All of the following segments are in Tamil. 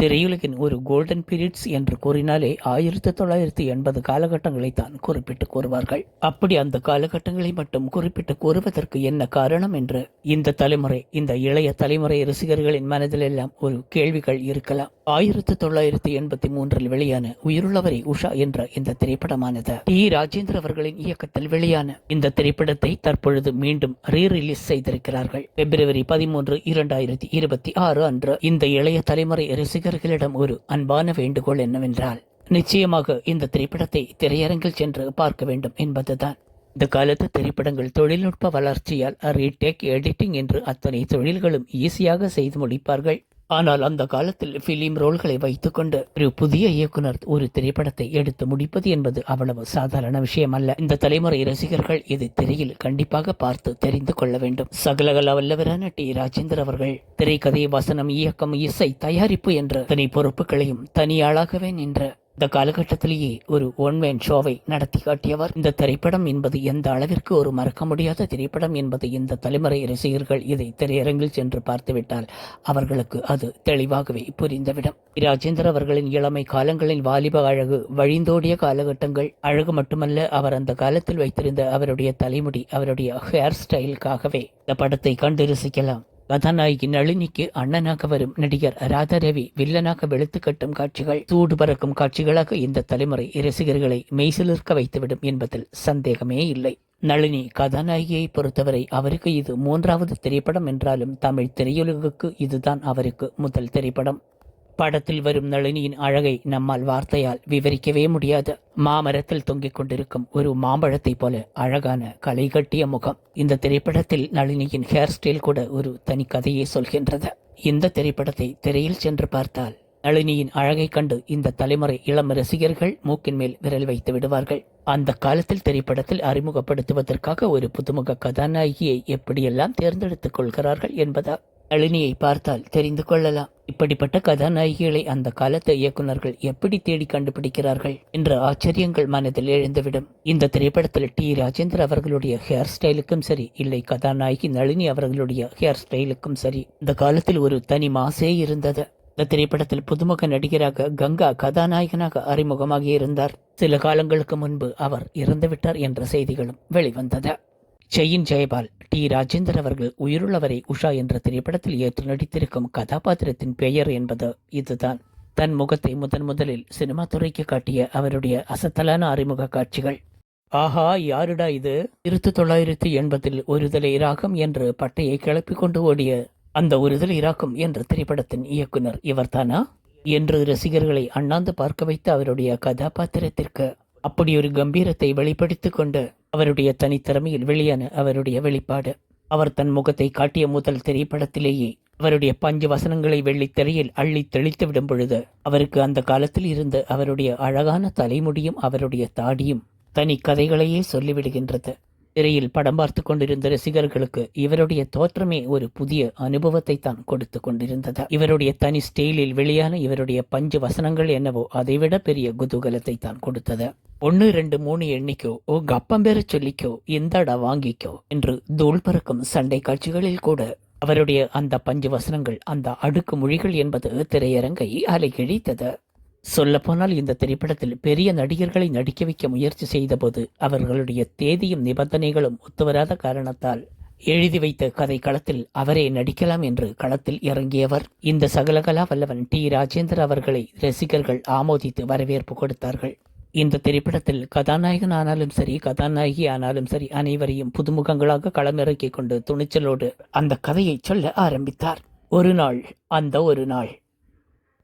திரையுலகின் ஒரு கோல்டன் பீரியட்ஸ் என்று கூறினாலே ஆயிரத்தி தொள்ளாயிரத்தி எண்பது காலகட்டங்களை தான் குறிப்பிட்டு கூறுவார்கள். அப்படி அந்த காலகட்டங்களை மட்டும் குறிப்பிட்டு கூறுவதற்கு என்ன காரணம் என்று இந்த தலைமுறை இந்த இளைய தலைமுறை ரசிகர்களின் மனதிலெல்லாம் ஒரு கேள்விகள் இருக்கலாம். ஆயிரத்தி தொள்ளாயிரத்தி எண்பத்தி மூன்றில் வெளியான உயிருள்ளவரை உஷா என்ற இந்த திரைப்படமானது. டி. ராஜேந்திர அவர்களின் இயக்கத்தில் வெளியான இந்த திரைப்படத்தை தற்பொழுது மீண்டும் ரீ ரிலீஸ் செய்திருக்கிறார்கள். பிப்ரவரி பதிமூன்று இரண்டாயிரத்தி இருபத்தி ஆறு அன்று இந்த இளைய தலைமுறை ரசிகர் ரசிகர்களிடம் ஒரு அன்பான வேண்டுகோள் என்னவென்றால் நிச்சயமாக இந்த திரைப்படத்தை திரையரங்கில் சென்று பார்க்க வேண்டும் என்பதுதான். இந்த காலத்து திரைப்படங்கள் தொழில்நுட்ப வளர்ச்சியால் ரீடேக் எடிட்டிங் என்று அத்தனை தொழில்களும் ஈஸியாக செய்து முடிப்பார்கள். ஆனால் அந்த காலத்தில் பிலிம் ரோல்களை வைத்துக்கொண்டு ஒரு புதிய இயக்குனர் ஒரு திரைப்படத்தை எடுத்து முடிப்பது என்பது அவ்வளவு சாதாரண விஷயம் அல்ல இந்த தலைமுறை ரசிகர்கள் இது திரையில் கண்டிப்பாக பார்த்து தெரிந்து கொள்ள வேண்டும். சகலகல வல்லவரான டி. ராஜேந்தர் அவர்கள் திரைக்கதை வசனம் இயக்கம் இசை தயாரிப்பு என்ற தனி பொறுப்புகளையும் தனியாளாகவே நின்ற இந்த காலகட்டத்திலேயே ஒரு ஒன்மேன் ஷோவை நடத்தி காட்டியவர். இந்த திரைப்படம் என்பது எந்த அளவிற்கு ஒரு மறக்க முடியாத திரைப்படம் என்பது இந்த தலைமுறை ரசிகர்கள் இதை திரையரங்கில் சென்று பார்த்துவிட்டால் அவர்களுக்கு அது தெளிவாகவே புரிந்துவிடும். ராஜேந்தர் அவர்களின் இளமை காலங்களின் வாலிப அழகு வழிந்தோடிய காலகட்டங்கள் அழகு மட்டுமல்ல அவர் அந்த காலத்தில் வைத்திருந்த அவருடைய தலைமுடி அவருடைய ஹேர் ஸ்டைலுக்காகவே இந்த படத்தை கண்டு ரசிக்கலாம். கதாநாயகி நளினிக்கு அண்ணனாக வரும் நடிகர் ராதாரவி வில்லனாக வெளுத்து கட்டும் காட்சிகள் சூடு பறக்கும் காட்சிகளாக இந்த தலைமுறை ரசிகர்களை மெய்சிலிருக்க வைத்துவிடும் என்பதில் சந்தேகமே இல்லை. நளினி கதாநாயகியை பொறுத்தவரை அவருக்கு இது மூன்றாவது திரைப்படம் என்றாலும் தமிழ் திரையுலகுக்கு இதுதான் அவருக்கு முதல் திரைப்படம். படத்தில் வரும் நளினியின் அழகை நம்மால் வார்த்தையால் விவரிக்கவே முடியாது. மாமரத்தில் தொங்கிக் கொண்டிருக்கும் ஒரு மாம்பழத்தைப் போல அழகான கலை கட்டிய முகம். இந்த திரைப்படத்தில் நளினியின் ஹேர் ஸ்டைல் கூட ஒரு தனி கதையை சொல்கின்றது. இந்த திரைப்படத்தை திரையில் சென்று பார்த்தால் நளினியின் அழகை கண்டு இந்த தலைமுறை இளம் ரசிகர்கள் மூக்கின் மேல் விரல் வைத்து விடுவார்கள். அந்த காலத்தில் திரைப்படத்தில் அறிமுகப்படுத்துவதற்காக ஒரு புதுமுக கதாநாயகியை எப்படியெல்லாம் தேர்ந்தெடுத்துக் கொள்கிறார்கள் என்பதா? அழினியை பார்த்தால் தெரிந்து கொள்ளலாம். இப்படிப்பட்ட கதாநாயகிகளை அந்த காலத்து இயக்குனர்கள் எப்படி தேடி கண்டுபிடிக்கிறார்கள் என்ற ஆச்சரியங்கள் மனதில் எழுந்துவிடும். இந்த திரைப்படத்தில் டி. ராஜேந்திர அவர்களுடைய ஹேர் ஸ்டைலுக்கும் சரி இல்லை கதாநாயகி நளினி அவர்களுடைய ஹேர் ஸ்டைலுக்கும் சரி இந்த காலத்தில் ஒரு தனி மாசே இருந்தது. இந்த திரைப்படத்தில் புதுமுக நடிகராக கங்கா கதாநாயகனாக அறிமுகமாகி இருந்தார். சில காலங்களுக்கு முன்பு அவர் இறந்துவிட்டார் என்ற செய்திகளும் வெளிவந்தது. ஜெயின் ஜெயபால் டி. ராஜேந்தர் அவர்கள் உயிருள்ளவரை உஷா என்ற திரைப்படத்தில் ஏற்று நடித்திருக்கும் கதாபாத்திரத்தின் பெயர் என்பது இதுதான். தன் முகத்தை முதன் முதலில் சினிமா துறைக்கு காட்டிய அவருடைய அசத்தலான அறிமுக காட்சிகள். ஆஹா யாருடா இது? ஆயிரத்தி தொள்ளாயிரத்தி எண்பதில் ஒருதலை ராகம் என்று பட்டையை கிளப்பிக் கொண்டு ஓடிய அந்த ஒருதலை ராகம் என்ற திரைப்படத்தின் இயக்குனர் இவர்தானா? என்று ரசிகர்களை அண்ணாந்து பார்க்க வைத்த அவருடைய கதாபாத்திரத்திற்கு அப்படி ஒரு கம்பீரத்தை வெளிப்படுத்திக் கொண்டு அவருடைய தனித்திறமையில் வெளியான அவருடைய வெளிப்பாடு. அவர் தன் முகத்தை காட்டிய முதல் திரைப்படத்திலேயே அவருடைய பஞ்சு வசனங்களை வெள்ளித்திரையில் அள்ளி தெளித்து விடும் பொழுது அவருக்கு அந்த காலத்தில் இருந்து அவருடைய அழகான தலைமுடியும் அவருடைய தாடியும் தனி கதைகளையே சொல்லிவிடுகின்றது. திரையில் படம் பார்த்து கொண்டிருந்த ரசிகர்களுக்கு இவருடைய தோற்றமே ஒரு புதிய அனுபவத்தை தான் கொடுத்து கொண்டிருந்தது. இவருடைய தனி ஸ்டைலில் வெளியான இவருடைய பஞ்சு வசனங்கள் என்னவோ அதைவிட பெரிய குதூகலத்தை தான் கொடுத்தது. ஒன்று ரெண்டு மூணு எண்ணிக்கோ ஓ கப்பம் பெற சொல்லிக்கோ இந்தடா வாங்கிக்கோ என்று தூள் பறக்கும் சண்டை காட்சிகளில் கூட அவருடைய அந்த பஞ்சு வசனங்கள் அந்த அடுக்கு மொழிகள் என்பது திரையரங்கை அலைகிழித்தது. சொல்லப்போனால் இந்த திரைப்படத்தில் பெரிய நடிகர்களை நடிக்க வைக்க முயற்சி செய்தபோது அவர்களுடைய தேதியும் நிபந்தனைகளும் ஒத்துவராத காரணத்தால் எழுதி வைத்த கதை களத்தில் அவரே நடிக்கலாம் என்று களத்தில் இறங்கியவர். இந்த சகலகலா வல்லவன் டி. ராஜேந்தர் அவர்களை ரசிகர்கள் ஆமோதித்து வரவேற்பு கொடுத்தார்கள். இந்த திரைப்படத்தில் கதாநாயகன் ஆனாலும் சரி கதாநாயகி ஆனாலும் சரி அனைவரையும் புதுமுகங்களாக களமிறக்கிக் கொண்டு துணிச்சலோடு அந்த கதையை சொல்ல ஆரம்பித்தார். ஒரு நாள் அந்த ஒரு நாள்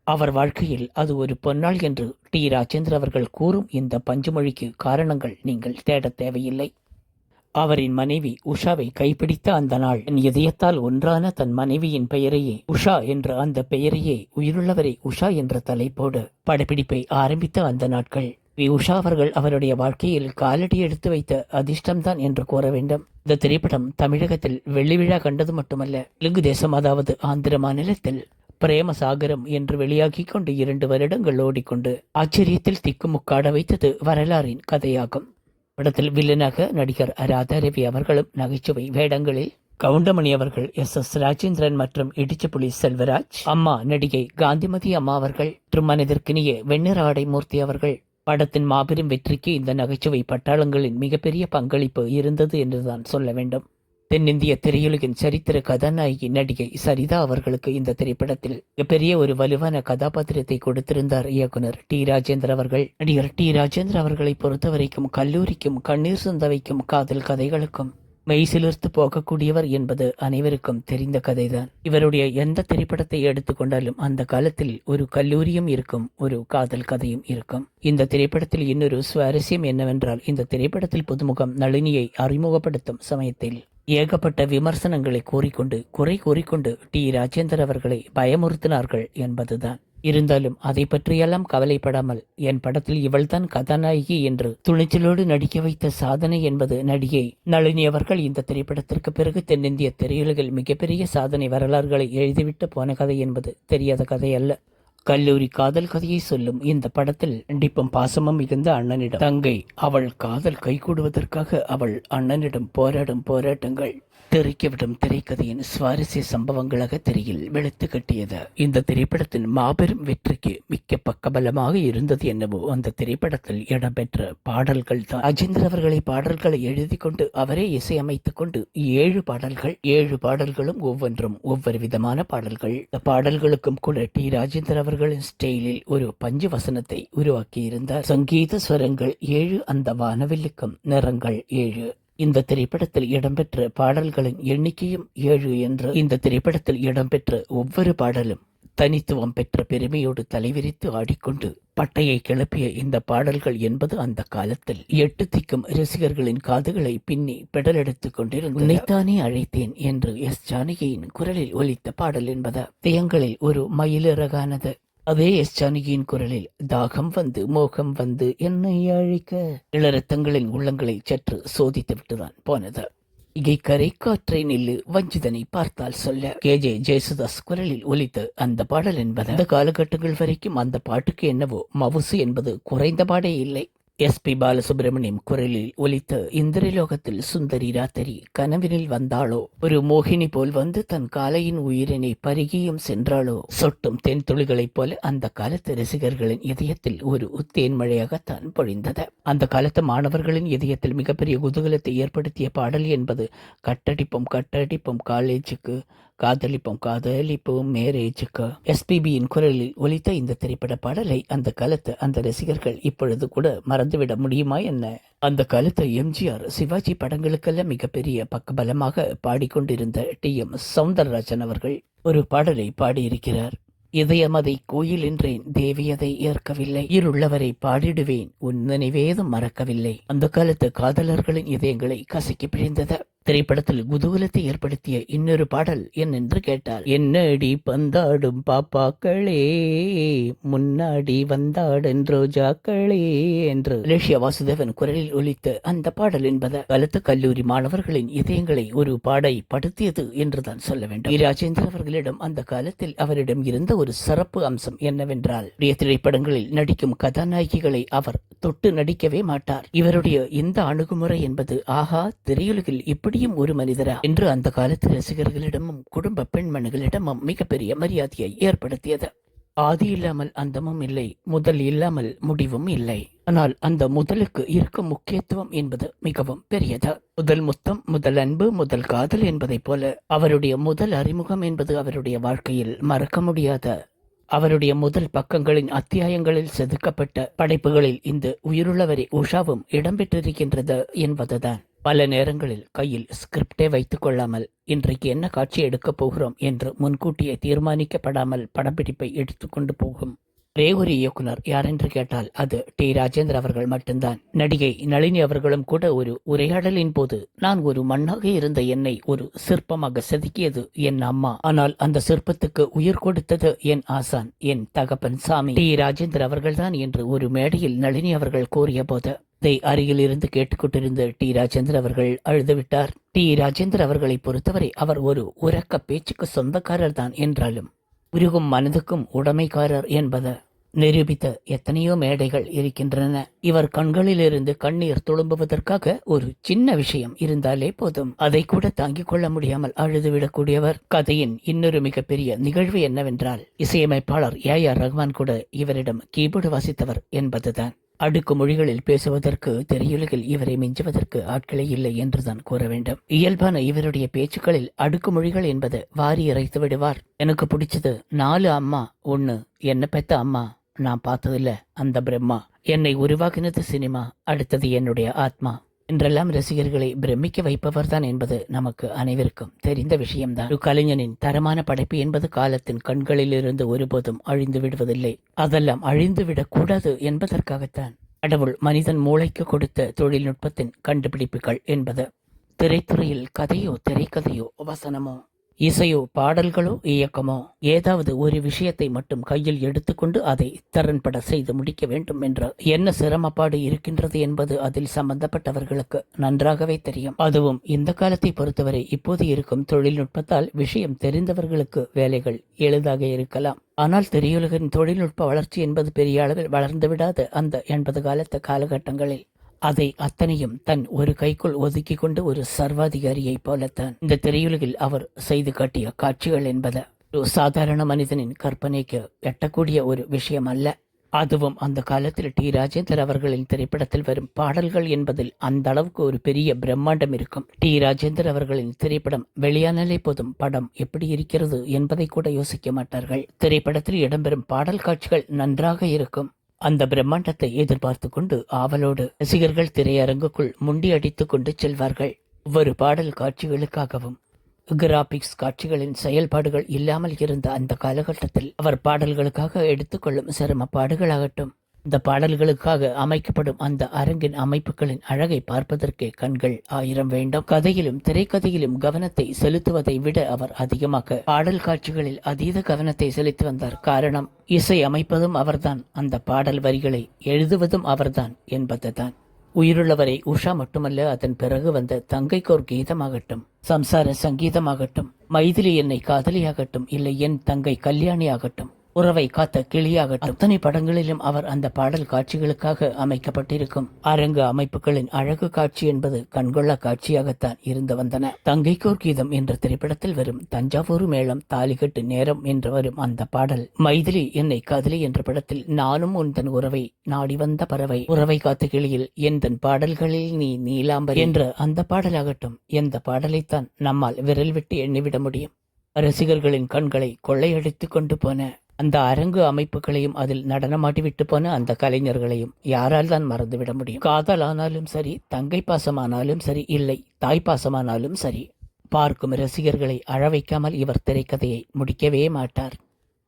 அவர் வாழ்க்கையில் அது ஒரு பொன்னாள் என்று டி. ராஜேந்திர அவர்கள் கூறும் இந்த பஞ்சுமொழிக்கு காரணங்கள் நீங்கள் தேடத் தேவையில்லை. அவரின் மனைவி உஷாவை கைப்பிடித்த அந்த நாள் என் இதயத்தால் ஒன்றான தன் மனைவியின் பெயரையே உஷா என்ற அந்த பெயரையே உயிருள்ளவரை உஷா என்ற தலைப்போடு படப்பிடிப்பை ஆரம்பித்த அந்த நாட்கள். வி. உஷா அவர்கள் அவருடைய வாழ்க்கையில் காலடி எடுத்து வைத்த அதிர்ஷ்டம்தான் என்று கூற வேண்டும். இந்த திரைப்படம் தமிழகத்தில் வெள்ளி விழா கண்டது மட்டுமல்ல தெலுங்கு தேசம் அதாவது ஆந்திர மாநிலத்தில் பிரேம சாகரம் என்று வெளியாகி கொண்டு இரண்டு வருடங்கள் ஓடிக்கொண்டு ஆச்சரியத்தில் திக்குமுக்காட வைத்தது வரலாறின் கதையாகும். படத்தில் வில்லனாக நடிகர் ராதா ரவி அவர்களும் நகைச்சுவை வேடங்களில் கவுண்டமணி அவர்கள் எஸ். எஸ். ராஜேந்திரன் மற்றும் இடிச்சப்புலி செல்வராஜ் அம்மா நடிகை காந்திமதி அம்மா அவர்கள் மற்றும் மனதிற்கினிய வெண்ணிற ஆடை மூர்த்தி அவர்கள். படத்தின் மாபெரும் வெற்றிக்கு இந்த நகைச்சுவை பட்டாளங்களின் மிகப்பெரிய பங்களிப்பு இருந்தது என்றுதான் சொல்ல வேண்டும். தென்னிந்திய திரையுலகின் சரித்திர கதாநாயகி நடிகை சரிதா அவர்களுக்கு இந்த திரைப்படத்தில் மிகப்பெரிய ஒரு வலுவான கதாபாத்திரத்தை கொடுத்திருந்தார் இயக்குனர் டி. ராஜேந்திர அவர்கள். நடிகர் டி. ராஜேந்திர அவர்களை பொறுத்தவரைக்கும் கல்லூரிக்கும் கண்ணீர் சிந்தவைக்கும் காதல் கதைகளுக்கும் மெய்சிலிர்த்து போகக்கூடியவர் என்பது அனைவருக்கும் தெரிந்த கதைதான். இவருடைய எந்த திரைப்படத்தை எடுத்துக்கொண்டாலும் அந்த காலத்தில் ஒரு கல்லூரியும் இருக்கும் ஒரு காதல் கதையும் இருக்கும். இந்த திரைப்படத்தில் இன்னொரு சுவாரஸ்யம் என்னவென்றால் இந்த திரைப்படத்தில் புதுமுகம் நளினியை அறிமுகப்படுத்தும் சமயத்தில் ஏகப்பட்ட விமர்சனங்களை கூறிக்கொண்டு குறை கூறிக்கொண்டு டி. ராஜேந்தர் அவர்களை பயமுறுத்தினார்கள் என்பதுதான். இருந்தாலும் அதை பற்றியெல்லாம் கவலைப்படாமல் என் படத்தில் இவள்தான் கதாநாயகி என்று துணிச்சலோடு நடிக்க வைத்த சாதனை என்பது நடிகை நளினி அவர்கள் இந்த திரைப்படத்திற்கு பிறகு தென்னிந்திய திரையுலகில் மிகப்பெரிய சாதனை வரலாறுகளை எழுதிவிட்டு போன கதை என்பது தெரியாத கதை அல்ல கல்லூரி காதல் கதையை சொல்லும் இந்த படத்தில் கண்டிப்பும் பாசமும் மிகுந்த அண்ணனிடம் தங்கை அவள் காதல் கைகூடுவதற்காக அவள் அண்ணனிடம் போராடும் போராட்டங்கள். தெரிக்கவிடும் திரைக்கதையின் சுவாரஸ்ய சம்பவங்களாக திரையில் வெளுத்து கட்டியது. இந்த திரைப்படத்தின் மாபெரும் வெற்றிக்கு மிக்க பக்கபலமாக இருந்தது என்னவோ அந்த திரைப்படத்தில் இடம்பெற்ற பாடல்கள் தான். அஜேந்திர அவர்களை பாடல்களை எழுதி கொண்டு அவரே இசையமைத்துக் கொண்டு ஏழு பாடல்கள் ஏழு பாடல்களும் ஒவ்வொன்றும் ஒவ்வொரு விதமான பாடல்கள். இந்த பாடல்களுக்கும் கூட டி. ராஜேந்தர் அவர்களின் ஸ்டைலில் ஒரு பஞ்சு வசனத்தை உருவாக்கியிருந்தார். சங்கீத ஸ்வரங்கள் ஏழு அந்த வானவில்லுக்கும் நிறங்கள் ஏழு. இந்த திரைப்படத்தில் இடம்பெற்ற பாடல்களின் எண்ணிக்கையும் ஏழு என்று இந்த திரைப்படத்தில் இடம்பெற்ற ஒவ்வொரு பாடலும் தனித்துவம் பெற்ற பெருமையோடு தலைவிரித்து ஆடிக்கொண்டு பட்டையை கிளப்பிய இந்த பாடல்கள் என்பது அந்த காலத்தில் எட்டு திக்கும் ரசிகர்களின் காதுகளை பின்னி பெடலெடுத்துக் கொண்டிருந்த உன்னைத்தானே அழைத்தேன் என்று எஸ். ஜானகியின் குரலில் ஒலித்த பாடல் என்பது தியங்களில் ஒரு மயிலிறகானது அதே எஸ் ஜானகியின் குரலில் தாகம் வந்து மோகம் வந்து என்னை அழைக்க. இளரத்தங்களின் உள்ளங்களை சற்று சோதித்து விட்டுதான் போனது. இகை கரை காற்றை நில்லு வஞ்சிதனை பார்த்தால் சொல்ல. கே. ஜே. ஜெயசுதாஸ் குரலில் ஒலித்த அந்த பாடல் என்பது அந்த காலகட்டங்கள் வரைக்கும் அந்த பாட்டுக்கு என்னவோ மவுசு என்பது குறைந்த பாடே இல்லை. எஸ் பி பாலசுப்ரமணியம் குரலில் ஒலித்த இந்திரலோகத்தில் சுந்தரி ராத்திரி கனவினில் வந்தாளோ? ஒரு மோகினி போல் வந்து தன் காலையின் உயிரினை பருகியும் சென்றாளோ? சொட்டும் தென் துளிகளைப் போல அந்த காலத்து ரசிகர்களின் இதயத்தில் ஒரு உத்தேன் மழையாகத்தான் பொழிந்தது. அந்த காலத்து மாணவர்களின் இதயத்தில் மிகப்பெரிய குதூகலத்தை ஏற்படுத்திய பாடல் என்பது கட்டடிப்பும் கட்டடிப்பும் காலேஜுக்கு காதலிப்போம் காதலிப்போம் மேரேஜுக்கு? எஸ்பிபியின் குரலில் ஒலித்த இந்த திரைப்பட பாடலை அந்த காலத்து அந்த ரசிகர்கள் இப்பொழுது கூட மறந்துவிட முடியுமா என்ன? அந்த காலத்து எம்ஜிஆர் சிவாஜி படங்களுக்கெல்லாம் மிகப்பெரிய பக்கபலமாக பாடிக்கொண்டிருந்த டி எம் சவுந்தரராஜன் அவர்கள் ஒரு பாடலை பாடியிருக்கிறார். இதயமதை கோயில் என்றேன் தேவியதை ஏற்கவில்லை இருள்ளவரை பாடிடுவேன் உன் நினைவேதும் மறக்கவில்லை. அந்த காலத்து காதலர்களின் இதயங்களை கசக்கி பிழிந்தது திரைப்படத்தில் குதூகலத்தை ஏற்படுத்திய இன்னொரு பாடல் என்னென்று கேட்டால் என்னடி பந்தாடும் பாப்பாக்களே முன்னாடி வந்தாடன் ரோஜாக்களே என்று லேஷியா வாசுதேவன் குரலில் ஒலித்த அந்த பாடல் என்பது காலத்து கல்லூரி மாணவர்களின் இதயங்களை ஒரு பாடை படுத்தியது என்றுதான் சொல்ல வேண்டும். வி. ராஜேந்திரன் அவர்களிடம் அந்த காலத்தில் அவரிடம் இருந்த ஒரு சிறப்பு அம்சம் என்னவென்றால் இவருடைய திரைப்படங்களில் நடிக்கும் கதாநாயகிகளை அவர் தொட்டு நடிக்கவே மாட்டார். இவருடைய இந்த அணுகுமுறை என்பது ஆஹா திரையுலகில் இப்படி இப்படியும் ஒரு மனிதரா? என்று அந்த காலத்து ரசிகர்களிடமும் குடும்ப பெண்மணிகளிடமும் மிகப்பெரிய மரியாதையை ஏற்படுத்தியது. ஆதி இல்லாமல் அந்தமும் இல்லை முதல் இல்லாமல் முடிவும் இல்லை. ஆனால் அந்த முதலுக்கு இருக்கும் முக்கியத்துவம் என்பது மிகவும் பெரியது. முதல் முத்தம் முதல் அன்பு முதல் காதல் என்பதைப் போல அவருடைய முதல் அறிமுகம் என்பது அவருடைய வாழ்க்கையில் மறக்க முடியாத. அவருடைய முதல் பக்கங்களின் அத்தியாயங்களில் செதுக்கப்பட்ட படைப்புகளில் இந்த உயிருள்ளவரை உஷாவும் இடம்பெற்றிருக்கின்றது என்பதுதான். பல நேரங்களில் கையில் ஸ்கிரிப்டே வைத்துக்கொள்ளாமல் இன்றைக்கு என்ன காட்சி எடுக்கப் போகிறோம் என்று முன்கூட்டியே தீர்மானிக்கப்படாமல் படப்பிடிப்பை எடுத்துக்கொண்டு போகும். ஒரே ஒரு இயக்குனர் யாரென்று கேட்டால் அது டி. ராஜேந்திர அவர்கள் மட்டும்தான். நடிகை நளினி அவர்களும் கூட ஒரு உரையாடலின் போது நான் ஒரு மண்ணாக இருந்த என்னை ஒரு சிற்பமாக செதுக்கியது என் அம்மா. ஆனால் அந்த சிற்பத்துக்கு உயிர் கொடுத்தது என் ஆசான் என் தகப்பன் சாமி. டி. ராஜேந்திர அவர்கள்தான் என்று ஒரு மேடையில் நளினி அவர்கள் கூறிய போது இதை அருகில் இருந்து கேட்டுக்கொண்டிருந்த டி. ராஜேந்திர அவர்கள் அழுதுவிட்டார். டி. ராஜேந்திர அவர்களை பொறுத்தவரை அவர் ஒரு உறக்க பேச்சுக்கு சொந்தக்காரர் தான் என்றாலும் உருகும் மனதுக்கும் உடைமைக்காரர் என்பது நிரூபித்த எத்தனையோ மேடைகள் இருக்கின்றன. இவர் கண்களிலிருந்து கண்ணீர் துளும்புவதற்காக ஒரு சின்ன விஷயம் இருந்தாலே போதும். அதை கூட தாங்கிக் கொள்ள முடியாமல் அழுதுவிடக்கூடியவர். கதையின் இன்னொரு மிகப்பெரிய நிகழ்வு என்னவென்றால் இசையமைப்பாளர் ஏ. ஆர். ரஹ்மான் கூட இவரிடம் கீபோர்டு வாசித்தவர் என்பதுதான். அடுக்கு மொழிகளில் பேசுவதற்கு திரையுலகில் இவரை மிஞ்சுவதற்கு ஆட்களே இல்லை என்றுதான் கூற வேண்டும். இயல்பான இவருடைய பேச்சுக்களில் அடுக்கு மொழிகள் என்பது வாரி இறைத்து விடுவார். எனக்கு பிடிச்சது நாலு அம்மா ஒன்னு என்ன பெத்த அம்மா. நான் பார்த்ததில்ல அந்த பிரம்மா. என்னை உருவாக்கினது சினிமா அடுத்தது என்னுடைய ஆத்மா. என்றெல்லாம் ரசிகர்களை பிரமிக்க வைப்பவர்தான் என்பது நமக்கு அனைவருக்கும் தெரிந்த விஷயம்தான். ஒரு கலைஞனின் தரமான படைப்பு என்பது காலத்தின் கண்களிலிருந்து ஒருபோதும் அழிந்து விடுவதில்லை. அதெல்லாம் அழிந்து விடக்கூடாது என்பதற்காகத்தான். கடவுள் மனிதன் மூளைக்கு கொடுத்த தொழில்நுட்பத்தின் கண்டுபிடிப்புகள் என்பது. திரைத்துறையில் கதையோ திரைக்கதையோ வசனமோ இசையோ பாடல்களோ இயக்கமோ ஏதாவது ஒரு விஷயத்தை மட்டும் கையில் எடுத்துக்கொண்டு அதை திறன்பட செய்து முடிக்க வேண்டும் என்று என்ன சிரமப்பாடு இருக்கின்றது என்பது அதில் சம்பந்தப்பட்டவர்களுக்கு நன்றாகவே தெரியும். அதுவும் இந்த காலத்தை பொறுத்தவரை இப்போது இருக்கும் தொழில்நுட்பத்தால் விஷயம் தெரிந்தவர்களுக்கு வேலைகள் எளிதாக இருக்கலாம். ஆனால் திரையுலகின் தொழில்நுட்ப வளர்ச்சி என்பது பெரிய அளவில் வளர்ந்து அந்த எண்பது காலத்து காலகட்டங்களில் அதை அத்தனையும் தன் ஒரு கைக்குள் ஒதுக்கி கொண்டு ஒரு சர்வாதிகாரியைப் போலத்தான். இந்த திரையுலகில் அவர் செய்து காட்டிய காட்சிகள் என்பது ஒரு சாதாரண மனிதனின் கற்பனைக்கு எட்டக்கூடிய ஒரு விஷயம் அல்ல அதுவும் அந்த காலத்தில் டி. ராஜேந்தர் அவர்களின் திரைப்படத்தில் வரும் பாடல்கள் என்பதில் அந்த அளவுக்கு ஒரு பெரிய பிரம்மாண்டம் இருக்கும். டி. ராஜேந்தர் அவர்களின் திரைப்படம் வெளியானாலே போதும் படம் எப்படி இருக்கிறது என்பதை கூட யோசிக்க மாட்டார்கள். திரைப்படத்தில் இடம்பெறும் பாடல் காட்சிகள் நன்றாக இருக்கும். அந்த பிரம்மாண்டத்தை எதிர்பார்த்து கொண்டு ஆவலோடு ரசிகர்கள் திரையரங்குக்குள் முண்டி அடித்து கொண்டு செல்வார்கள். ஒவ்வொரு பாடல் காட்சிகளுக்காகவும் கிராபிக்ஸ் காட்சிகளின் செயல்பாடுகள் இல்லாமல் இருந்த அந்த காலகட்டத்தில் அவர் பாடல்களுக்காக எடுத்துக்கொள்ளும் சிரமப்பாடுகளாகட்டும். இந்த பாடல்களுக்காக அமைக்கப்படும் அந்த அரங்கின் அமைப்புகளின் அழகை பார்ப்பதற்கே கண்கள் ஆயிரம் வேண்டும். கதையிலும் திரைக்கதையிலும் கவனத்தை செலுத்துவதை விட அவர் அதிகமாக பாடல் காட்சிகளில் அதீத கவனத்தை செலுத்தி வந்தார். காரணம் இசை அமைப்பதும் அவர்தான். அந்த பாடல் வரிகளை எழுதுவதும் அவர்தான் என்பதுதான். உயிருள்ளவரை உஷா மட்டுமல்ல அதன் பிறகு வந்த தங்கைக்கோர் கீதமாகட்டும் சம்சார சங்கீதமாகட்டும் மைதிலி என்னை காதலியாகட்டும் இல்லை என் தங்கை கல்யாணி ஆகட்டும் உறவை காத்த கிளியாகட்டும். அத்தனை படங்களிலும் அவர் அந்த பாடல் காட்சிகளுக்காக அமைக்கப்பட்டிருக்கும். அரங்கு அமைப்புகளின் அழகு காட்சி என்பது கண்கொள்ளா காட்சியாகத்தான் இருந்து வந்தன. தங்கைக்கோர் கீதம் என்ற திரைப்படத்தில் வரும் தஞ்சாவூர் மேளம் தாலிகட்டு நேரம் என்று வரும் அந்த பாடல் மைதிலி என்னை காதலி என்ற படத்தில் நானும் உந்தன் உறவை நாடி வந்த பறவை. உறவை காத்த கிளியில் எந்தன் பாடல்களில் நீ நீலாம்பர் என்ற அந்த பாடலாகட்டும் எந்த பாடலைத்தான் நம்மால் விரல் விட்டு எண்ணிவிட முடியும். ரசிகர்களின் கண்களை கொள்ளையடித்துக் கொண்டு போன அந்த அரங்கு அமைப்புகளையும் அதில் நடனமாட்டிவிட்டு போன அந்த கலைஞர்களையும் யாரால் தான் மறந்துவிட முடியும்? காதலானாலும் சரி தங்கை பாசமானாலும் சரி இல்லை தாய் பாசமானாலும் சரி பார்க்கும் ரசிகர்களை அழ வைக்காமல் இவர் திரைக்கதையை முடிக்கவே மாட்டார்.